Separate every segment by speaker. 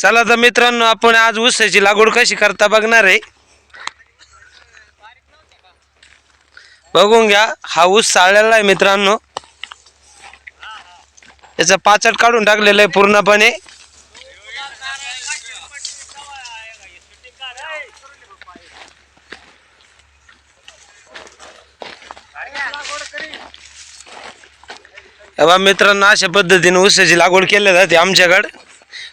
Speaker 1: चला तर मित्रांनो आपण आज ऊसाची लागवड कशी करता बघणार आहे. बघून घ्या हा ऊस चाळलेला आहे मित्रांनो. याचा पाचट काढून टाकलेलं आहे पूर्णपणे. मित्रांनो अशा पद्धतीने ऊसाची लागवड केली जाते आमच्याकडे.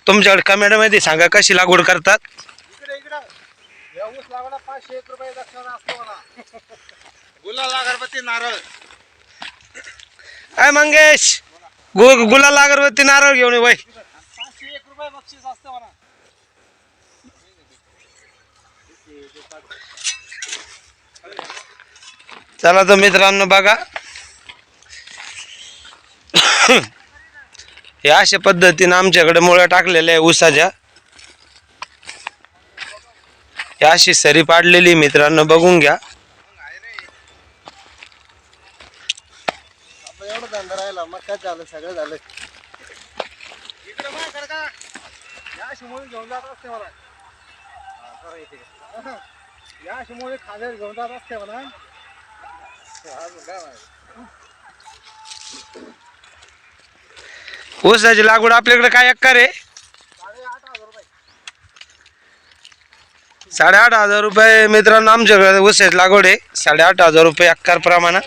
Speaker 1: तुमच्याकडे कमेंटमध्ये सांगा कशी लागवड करतात? काय मंगेश गु गुलाल अगरबत्ती नारळ घेऊन ये बाई
Speaker 2: पाचशे एक रुपये बक्षीस असतं म्हणा
Speaker 1: चला तर मित्रांनो बघा. हे अशा पद्धतीनं आमच्याकडं मुळ्या टाकलेल्या आहे ऊसाच्या. हे अशी सरी पाडलेली मित्रांनो बघून घ्या.
Speaker 2: आपलं एवढं धंदा राहिला मग काय झालं सगळं झालं इकडे मग या अशी मुळे घेऊन जात असते मला
Speaker 1: ऊसाची लागवड आपल्याकडे काय एकर आहे
Speaker 2: साडेआठ हजार रुपये
Speaker 1: मित्रांनो आमच्याकडे ऊसाची लागवड आहे साडेआठ हजार रुपये एकर प्रमाणात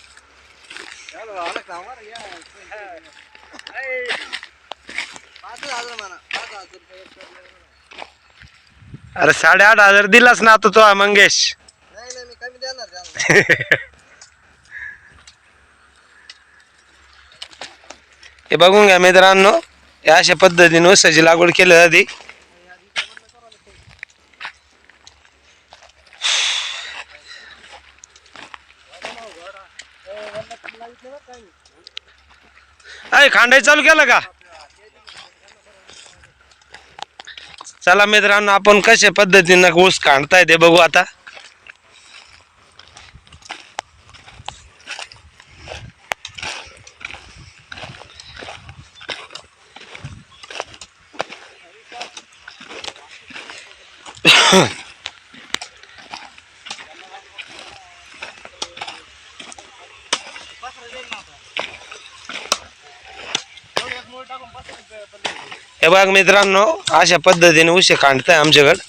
Speaker 2: चलो, आलं का? आम्हाला या. ऐ. पाच हजार म्हणा पाच हजार रुपये एक कर.
Speaker 1: अरे साडेआठ हजार दिलास ना आता तो मंगेश
Speaker 2: नाही नाही मी कमी देणार त्यांना.
Speaker 1: हे बघून घ्या मित्रांनो या अशा पद्धतीने ऊसाची लागवड केली जाते. अरे खांडाई चालू केलं का? चला मित्रांनो आपण कशा पद्धतीनं ऊस खांडताय ते बघू आता. हे बघ मित्रांनो अशा पद्धतीने उशे काढताय आमच्याकडं.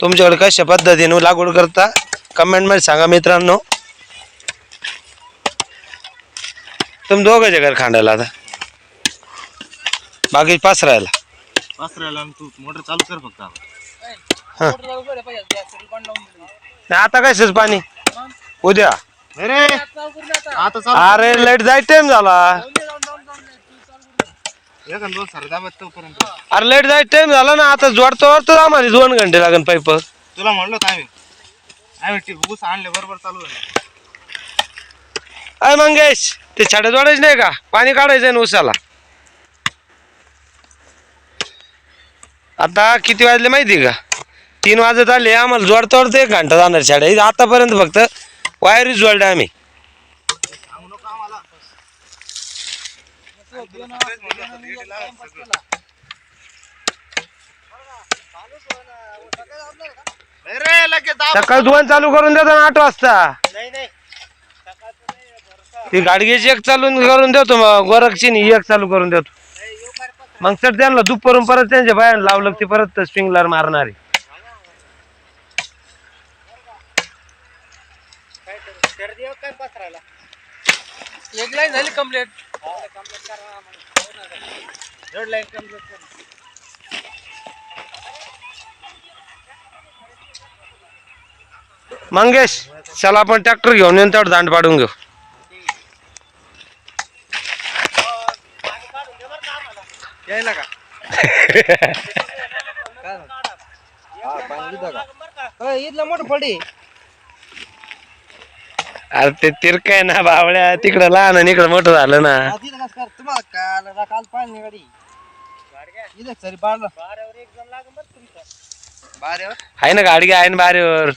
Speaker 1: तुमच्याकडे कशा पद्धतीने लागवड करता? कमेंटमध्ये सांगा मित्रांनो. तुम्ही दोघांच्या घर खांडायला आता बाकी पाच राहिला
Speaker 2: वासरायला आणि तू मोटर चालू कर फक्त आता.
Speaker 1: नाही, आता कशाच पाणी? उद्या.
Speaker 2: अरे आता चालू
Speaker 1: अरे लाइट जाय टाइम झाला.
Speaker 2: एक आणि दोन सर दाबत तोपर्यंत.
Speaker 1: अरे लाइट जाय टाइम झाला ना आता जोडतो तर आम्हाला दोन घंटे लागन पाईप.
Speaker 2: तुला म्हणलो होतं आम्ही. आम्ही ती ऊस आणले बरोबर चालू आहे
Speaker 1: अय मंगेश ते छाड्या जोडायचे नाही का? पाणी काढायचं ना उसाला आता किती वाजले माहिती का? तीन वाजत आले आम्हाला जोडतो एक घंटा जाणार शाळे आतापर्यंत फक्त वायरीच जोडले आम्ही.
Speaker 2: सकाळ
Speaker 1: सकाळी दोन चालू करून देतो ना आठ वाजता. ती गाडगेची एक चालून करून देतो मग गोरखची एक चालू करून देतो. मग सर त्यांना दुपारून परत त्यांच्या बाहेर लावलं की परत स्प्रिंगलर मारणारे
Speaker 2: एक लाईन झाली कंप्लीट दीड लाईन कंप्लीट
Speaker 1: मंगेश चला आपण ट्रॅक्टर घेऊन येऊन तेवढं दांड पाडून घेऊ.
Speaker 2: यायला का? इथलं मोठं फडी
Speaker 1: अरे ते तिरक आहे ना बावळ्या तिकडं लहान आणि इकडं मोठं झालं ना.
Speaker 2: तिथं कसं कर तुम्हाला काल काल पाणी गाडी. इथं सरी एक जण बरं तुमचं.
Speaker 1: आहे ना गाडगे आहे ना बारीवर.